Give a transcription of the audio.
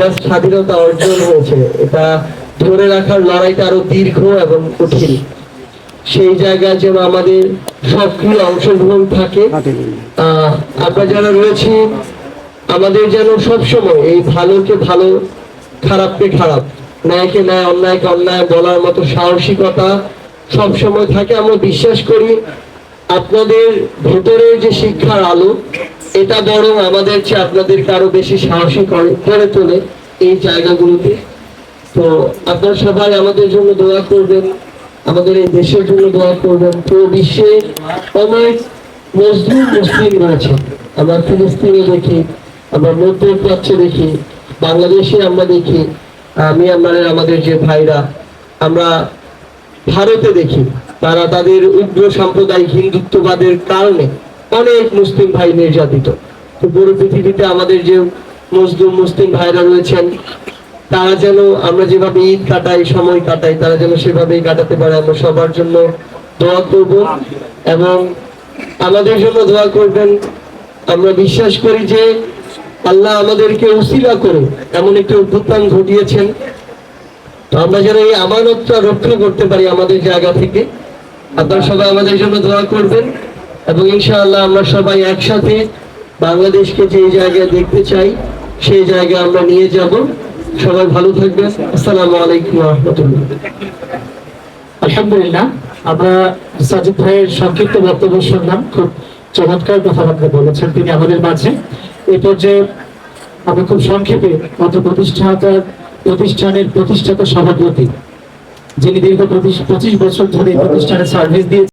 স্বাধীনতা অর্জন হয়েছে। এটা ধরে রাখার লড়াইটা আরও দীর্ঘ এবং কঠিন। সেই জায়গায় যেন আমাদের সক্রিয় অংশগ্রহণ থাকে আমরা যারা রয়েছি, আমাদের যেন সবসময় এই ভালোকে ভালো, খারাপকে খারাপ, ন্যায়কে ন্যায়, অন্যায়কে অন্যায় বলার মতো সাহসিকতা সবসময় থাকে। আমরা বিশ্বাস করি, আপনাদের ভেতরে যে শিক্ষার আলো এটা বরং আমাদের চেয়ে আপনাদেরকে আরও বেশি সাহসী করে তোলে এই জায়গাগুলোতে। তো আপনারা সবাই আমাদের জন্য দোয়া করবেন, আমাদের এই দেশের জন্য দোয়া করবেন। পুরো বিশ্বে অনেক মজদুর মুসলিম রয়েছে। আমরা ফিলিস্তিনে দেখি, আমরা মধ্যপ্রাচ্যে দেখি, বাংলাদেশে আমরা দেখি মিয়ানমারের আমাদের যে ভাইরা, আমরা ভারতে দেখি। তারা তাদের উগ্র সাম্প্রদায়িক হিন্দুত্ববাদের কারণে অনেক মুসলিম ভাই নির্যাতিত। তো পুরো পৃথিবীতে আমাদের যে মজদুর মুসলিম ভাইরা রয়েছেন, তারা যেন আমরা যেভাবে ঈদ কাটাই, সময় কাটাই, তারা যেন সেভাবেই কাটাতে পারে। আমরা সবার জন্য দোয়া করব এবং আমাদের জন্য দোয়া করবেন। আমরা বিশ্বাস করি যে আল্লাহ আমাদেরকে উসিলা করে এমন একটি অভ্যুত্থান ঘটিয়েছেন। তো আমরা যেন এই আমানতটা রক্ষা করতে পারি আমাদের জায়গা থেকে। আপনারা সবাই আমাদের জন্য দোয়া করবেন। এবং ইনশাআল্লাহ আমরা সবাই একসাথে বাংলাদেশকে যে জায়গায় দেখতে চাই, সেই জায়গায় আমরা নিয়ে যাব। সবাই ভালো থাকবেন। আসসালামু আলাইকুম রহমতুল্লাহ। আলহামদুলিল্লাহ, আমরা সাজিদ ভাইয়ের সংক্ষিপ্ত বক্তব্য শুনলাম। খুব চমৎকার কথাবার্তা বলেছেন তিনি আমাদের মাঝে। এই পর্যায়ে আমরা খুব সংক্ষেপে গত প্রতিষ্ঠাতার প্রতিষ্ঠানের প্রতিষ্ঠাতা সভাপতি, যিনি দীর্ঘ পঁচিশ বছর ধরে এই প্রতিষ্ঠানে সার্ভিস দিয়ে